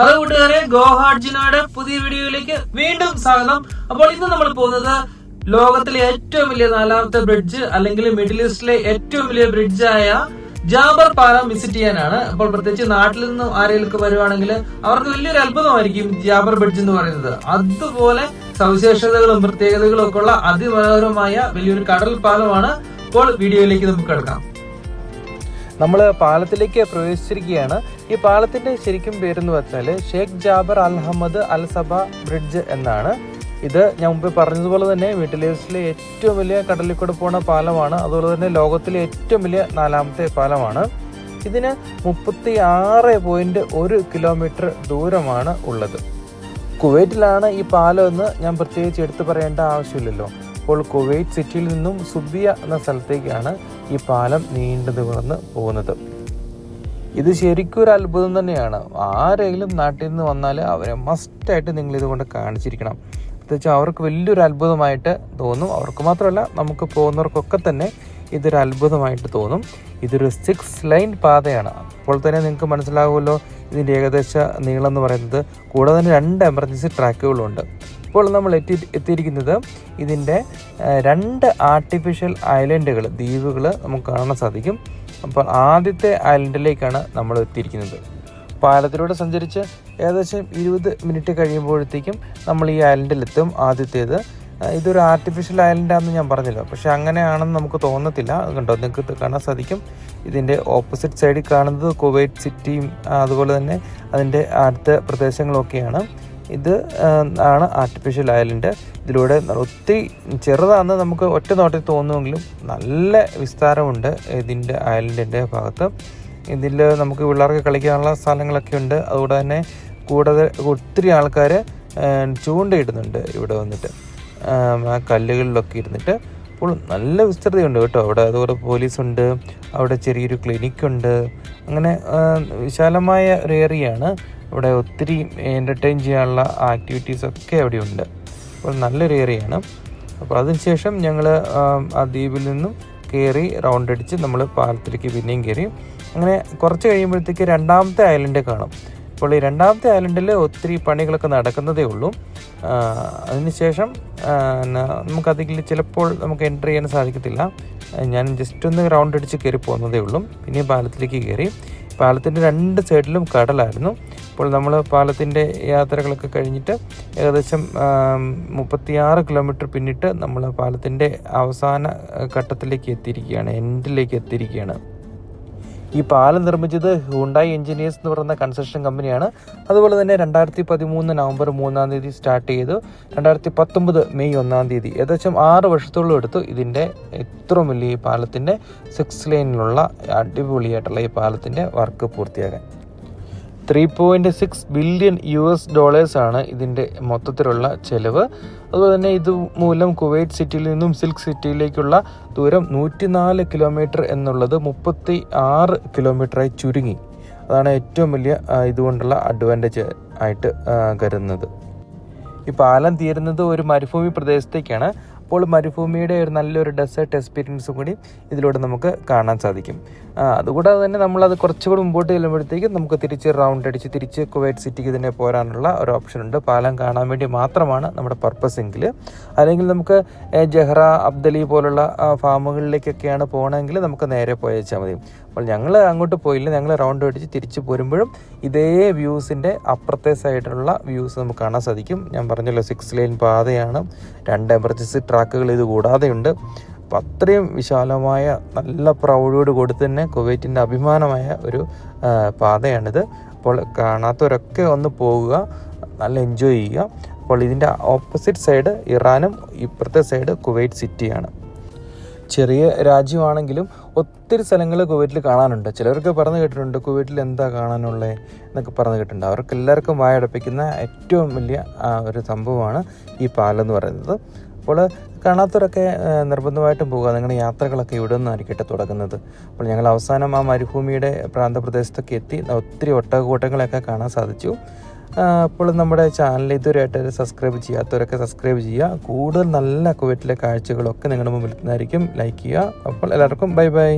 Hello കൂട്ടുകാരെ ഗോഹാർജിനോയുടെ പുതിയ വീഡിയോയിലേക്ക് വീണ്ടും സ്വാഗതം. അപ്പോൾ ഇന്ന് നമ്മൾ പോകുന്നത് ലോകത്തിലെ ഏറ്റവും വലിയ നാലാമത്തെ ബ്രിഡ്ജ് അല്ലെങ്കിൽ മിഡിൽ ഈസ്റ്റിലെ ഏറ്റവും വലിയ ബ്രിഡ്ജ് ആയ ജാബർ പാലം വിസിറ്റ് ചെയ്യാനാണ്. അപ്പോൾ പ്രത്യേകിച്ച് നാട്ടിൽ നിന്ന് ആരെങ്കിലും വരുവാണെങ്കിൽ അവർക്ക് വലിയൊരു അത്ഭുതമായിരിക്കും ജാബർ ബ്രിഡ്ജ് എന്ന് പറയുന്നത്. അതുപോലെ സവിശേഷതകളും പ്രത്യേകതകളും ഒക്കെ ഉള്ള അതിമനോഹരമായ വലിയൊരു കടൽ പാലമാണ് ഇപ്പോൾ വീഡിയോയിലേക്ക് നമുക്ക് കിടക്കാം. നമ്മൾ പാലത്തിലേക്ക് പ്രവേശിച്ചിരിക്കുകയാണ്. ഈ പാലത്തിന്റെ ശരിക്കും പേരെന്ന് വെച്ചാൽ Sheikh Jaber al Ahmad al Sabah bridge എന്നാണ്. ഇത് ഞാൻ മുമ്പ് പറഞ്ഞതുപോലെ തന്നെ മിഡിൽ ഈസ്റ്റിലെ ഏറ്റവും വലിയ കടലിൽ കൂടെ പോണ പാലമാണ്. അതുപോലെ തന്നെ ലോകത്തിലെ ഏറ്റവും വലിയ നാലാമത്തെ പാലമാണ്. ഇതിന് മുപ്പത്തി ആറ് പോയിന്റ് ഒരു കിലോമീറ്റർ ദൂരമാണ് ഉള്ളത്. കുവൈറ്റിലാണ് ഈ പാലം എന്ന് ഞാൻ പ്രത്യേകിച്ച് എടുത്തു പറയേണ്ട ആവശ്യമില്ലല്ലോ. അപ്പോൾ കുവൈറ്റ് സിറ്റിയിൽ നിന്നും സുബിയ എന്ന സ്ഥലത്തേക്കാണ് ഈ പാലം നീണ്ടു നിവർന്ന് പോകുന്നത്. ഇത് ശരിക്കും ഒരു അത്ഭുതം തന്നെയാണ്. ആരെങ്കിലും നാട്ടിൽ നിന്ന് വന്നാൽ അവരെ മസ്റ്റായിട്ട് നിങ്ങൾ ഇതുകൊണ്ട് കാണിച്ചിരിക്കണം. പ്രത്യേകിച്ച് അവർക്ക് വലിയൊരു അത്ഭുതമായിട്ട് തോന്നും. അവർക്ക് മാത്രമല്ല നമുക്ക് പോകുന്നവർക്കൊക്കെ തന്നെ ഇതൊരു അത്ഭുതമായിട്ട് തോന്നും. ഇതൊരു സിക്സ് ലൈൻ പാതയാണ്. അപ്പോൾ തന്നെ നിങ്ങൾക്ക് മനസ്സിലാകുമല്ലോ ഇതിന്റെ ഏകദേശ നീളം എന്ന് പറയുന്നത് കൂടാതെ തന്നെ രണ്ട് എമർജൻസി ട്രാക്കുകളുണ്ട് ഇപ്പോൾ നമ്മൾ എത്തി എത്തിയിരിക്കുന്നത് ഇതിന്റെ രണ്ട് ആർട്ടിഫിഷ്യൽ ഐലൻഡുകൾ ദ്വീപുകൾ നമുക്ക് കാണാൻ സാധിക്കും. അപ്പോൾ ആദ്യത്തെ ഐലൻഡിലേക്കാണ് നമ്മൾ എത്തിയിരിക്കുന്നത്. പാലത്തിലൂടെ സഞ്ചരിച്ച് ഏകദേശം ഇരുപത് മിനിറ്റ് കഴിയുമ്പോഴത്തേക്കും നമ്മൾ ഈ ഐലൻഡിലെത്തും ആദ്യത്തേത്. ഇതൊരു ആർട്ടിഫിഷ്യൽ ഐലൻഡാണെന്ന് ഞാൻ പറഞ്ഞില്ല. പക്ഷേ അങ്ങനെയാണെന്ന് നമുക്ക് തോന്നത്തില്ല. കണ്ടോ? നിങ്ങൾക്ക് കാണാൻ സാധിക്കും. ഇതിന്റെ ഓപ്പോസിറ്റ് സൈഡിൽ കാണുന്നത് കുവൈറ്റ് സിറ്റിയും അതുപോലെ തന്നെ അതിന്റെ അടുത്ത പ്രദേശങ്ങളൊക്കെയാണ്. ഇത് ആണ് ആർട്ടിഫിഷ്യൽ ഐലൻഡ് ഇതിലൂടെ ഒത്തിരി ചെറുതാണെന്ന് നമുക്ക് ഒറ്റ നോട്ടത്തിൽ തോന്നുമെങ്കിലും നല്ല വിസ്താരമുണ്ട് ഇതിന്റെ അയലിന്റെ ഭാഗത്ത്. ഇതിൽ നമുക്ക് പിള്ളേർക്ക് കളിക്കാനുള്ള സ്ഥലങ്ങളൊക്കെ ഉണ്ട്. അതുകൂടെ തന്നെ കൂടാതെ ഒത്തിരി ആൾക്കാർ ചൂണ്ടയിടുന്നുണ്ട് ഇവിടെ വന്നിട്ട്. ആ കല്ലുകളിലൊക്കെ ഇരുന്നിട്ട്. അപ്പോൾ നല്ല വിസ്തൃതിയുണ്ട് കേട്ടോ അവിടെ. അതുപോലെ പോലീസുണ്ട് അവിടെ ചെറിയൊരു ക്ലിനിക്കുണ്ട് അങ്ങനെ വിശാലമായ ഒരു ഏരിയയാണ് ഇവിടെ ഒത്തിരി എന്റർടൈൻ ചെയ്യാനുള്ള ആക്ടിവിറ്റീസ് ഒക്കെ അവിടെ ഉണ്ട് അപ്പോൾ നല്ലൊരു ഏരിയയാണ് അപ്പോൾ അതിനുശേഷം ഞങ്ങൾ ആ ദ്വീപിൽ നിന്നും കയറി റൗണ്ട് അടിച്ച് നമ്മൾ പാലത്തിലേക്ക് പിന്നെയും കയറി അങ്ങനെ കുറച്ച് കഴിയുമ്പോഴത്തേക്ക് രണ്ടാമത്തെ ഐലൻഡ് കാണും. അപ്പോൾ ഈ രണ്ടാമത്തെ ഐലൻഡിൽ ഒത്തിരി പണികളൊക്കെ നടക്കുന്നതേ ഉള്ളൂ. അതിനുശേഷം നമുക്കതിൽ ചിലപ്പോൾ നമുക്ക് എന്റർ ചെയ്യാൻ സാധിക്കത്തില്ല. ഞാൻ ജസ്റ്റ് ഒന്ന് റൗണ്ട് അടിച്ച് കയറി പോകുന്നതേ ഉള്ളൂ. പിന്നെ പാലത്തിലേക്ക് കയറി പാലത്തിന്റെ രണ്ട് സൈഡിലും കടലായിരുന്നു. അപ്പോൾ നമ്മൾ പാലത്തിന്റെ യാത്രകളൊക്കെ കഴിഞ്ഞിട്ട് ഏകദേശം മുപ്പത്തിയാറ് കിലോമീറ്റർ പിന്നിട്ട് നമ്മൾ പാലത്തിന്റെ അവസാന ഘട്ടത്തിലേക്ക് എത്തിയിരിക്കുകയാണ് എൻഡിലേക്ക് എത്തിയിരിക്കുകയാണ്. ഈ പാലം നിർമ്മിച്ചത് ഹുണ്ടായി എഞ്ചിനീയേഴ്സ് എന്ന് പറയുന്ന കൺസ്ട്രക്ഷൻ കമ്പനിയാണ് അതുപോലെ തന്നെ രണ്ടായിരത്തി പതിമൂന്ന് നവംബർ മൂന്നാം തീയതി സ്റ്റാർട്ട് ചെയ്തു. രണ്ടായിരത്തി പത്തൊമ്പത് മെയ് ഒന്നാം തീയതി. ഏകദേശം ആറ് വർഷത്തോളം എടുത്തു ഇതിന്റെ ഇത്രയും വലിയ ഈ പാലത്തിന്റെ സിക്സ് ലൈനിലുള്ള അടിപൊളിയായിട്ടുള്ള ഈ പാലത്തിന്റെ work പൂർത്തിയാകാൻ three point six billion U S ഡോളേഴ്സാണ് ഇതിന്റെ മൊത്തത്തിലുള്ള ചെലവ്. അതുപോലെ തന്നെ ഇത് മൂലം കുവൈറ്റ് സിറ്റിയിൽ നിന്നും സിൽക്ക് സിറ്റിയിലേക്കുള്ള ദൂരം നൂറ്റിനാല് കിലോമീറ്റർ എന്നുള്ളത് മുപ്പത്തി ആറ് കിലോമീറ്ററായി ചുരുങ്ങി. അതാണ് ഏറ്റവും വലിയ ഇതുകൊണ്ടുള്ള അഡ്വാന്റേജ് ആയിട്ട് കരുതുന്നത്. ഈ പാലം തീരുന്നത് ഒരു മരുഭൂമി പ്രദേശത്തേക്കാണ്. അപ്പോൾ മരുഭൂമിയുടെ ഒരു നല്ലൊരു ഡെസേർട്ട് എക്സ്പീരിയൻസും കൂടി ഇതിലൂടെ നമുക്ക് കാണാൻ സാധിക്കും. അതുകൂടാതെ തന്നെ നമ്മളത് കുറച്ചുകൂടി മുമ്പോട്ട് ചെല്ലുമ്പോഴത്തേക്കും നമുക്ക് തിരിച്ച് റൗണ്ട് അടിച്ച് തിരിച്ച് കുവൈറ്റ് സിറ്റിക്ക് തന്നെ പോരാനുള്ള ഒരു ഓപ്ഷൻ ഉണ്ട്. പാലം കാണാൻ വേണ്ടി മാത്രമാണ് നമ്മുടെ പർപ്പസ് എങ്കിൽ. അല്ലെങ്കിൽ നമുക്ക് ജഹ്റ അബ്ദലി പോലുള്ള ഫാമുകളിലേക്കൊക്കെയാണ് പോകണമെങ്കിൽ നമുക്ക് നേരെ പോയച്ചാൽ മതി. അപ്പോൾ ഞങ്ങൾ അങ്ങോട്ട് പോയില്ല. ഞങ്ങൾ റൗണ്ട് അടിച്ച് തിരിച്ച് പോരുമ്പോഴും ഇതേ വ്യൂസിന്റെ അപ്പുറത്തെ സൈഡിലുള്ള വ്യൂസ് നമുക്ക് കാണാൻ സാധിക്കും. ഞാൻ പറഞ്ഞല്ലോ സിക്സ് ലൈൻ പാതയാണ്. രണ്ട് എമർജൻസി ട്രാക്കുകൾ ഇത് കൂടാതെയുണ്ട് അപ്പം അത്രയും വിശാലമായ നല്ല പ്രൗഢിയോട് കൂടി തന്നെ കുവൈറ്റിന്റെ അഭിമാനമായ ഒരു പാതയാണിത്. അപ്പോൾ കാണാത്തവരൊക്കെ ഒന്ന് പോവുക നല്ല എൻജോയ് ചെയ്യുക. അപ്പോൾ ഇതിന്റെ ഓപ്പോസിറ്റ് സൈഡ് ഇറാനും ഇപ്പുറത്തെ സൈഡ് കുവൈറ്റ് സിറ്റിയാണ് ചെറിയ രാജ്യമാണെങ്കിലും ഒത്തിരി സ്ഥലങ്ങൾ കുവൈറ്റിൽ കാണാനുണ്ട്. ചിലവർക്ക് പറഞ്ഞു കേട്ടിട്ടുണ്ട് കുവൈറ്റിൽ എന്താ കാണാനുള്ളത് എന്നൊക്കെ പറഞ്ഞു കേട്ടിട്ടുണ്ട്. അവർക്ക് എല്ലാവർക്കും വായടപ്പിക്കുന്ന ഏറ്റവും വലിയ ഒരു സംഭവമാണ് ഈ പാലം എന്ന് പറയുന്നത്. അപ്പോൾ കാണാത്തവരൊക്കെ നിർബന്ധമായിട്ടും പോകുക നിങ്ങളുടെ യാത്രകളൊക്കെ ഇവിടെ നിന്നായിരിക്കട്ടെ തുടങ്ങുന്നത്? അപ്പോൾ ഞങ്ങൾ അവസാനം ആ മരുഭൂമിയുടെ പ്രാന്തപ്രദേശത്തൊക്കെ എത്തി. ഒത്തിരി ഒട്ടകക്കൂട്ടങ്ങളെയൊക്കെ കാണാൻ സാധിച്ചു. അപ്പോൾ നമ്മുടെ ചാനൽ ഇതുവരെയായിട്ട് സബ്സ്ക്രൈബ് ചെയ്യാത്തവരൊക്കെ സബ്സ്ക്രൈബ് ചെയ്യുക. കൂടുതൽ നല്ല കുവൈറ്റിലെ കാഴ്ചകളൊക്കെ നിങ്ങളുടെ മുമ്പിൽ നിന്നായിരിക്കും. ലൈക്ക് ചെയ്യുക. അപ്പോൾ എല്ലാവർക്കും ബൈ ബൈ.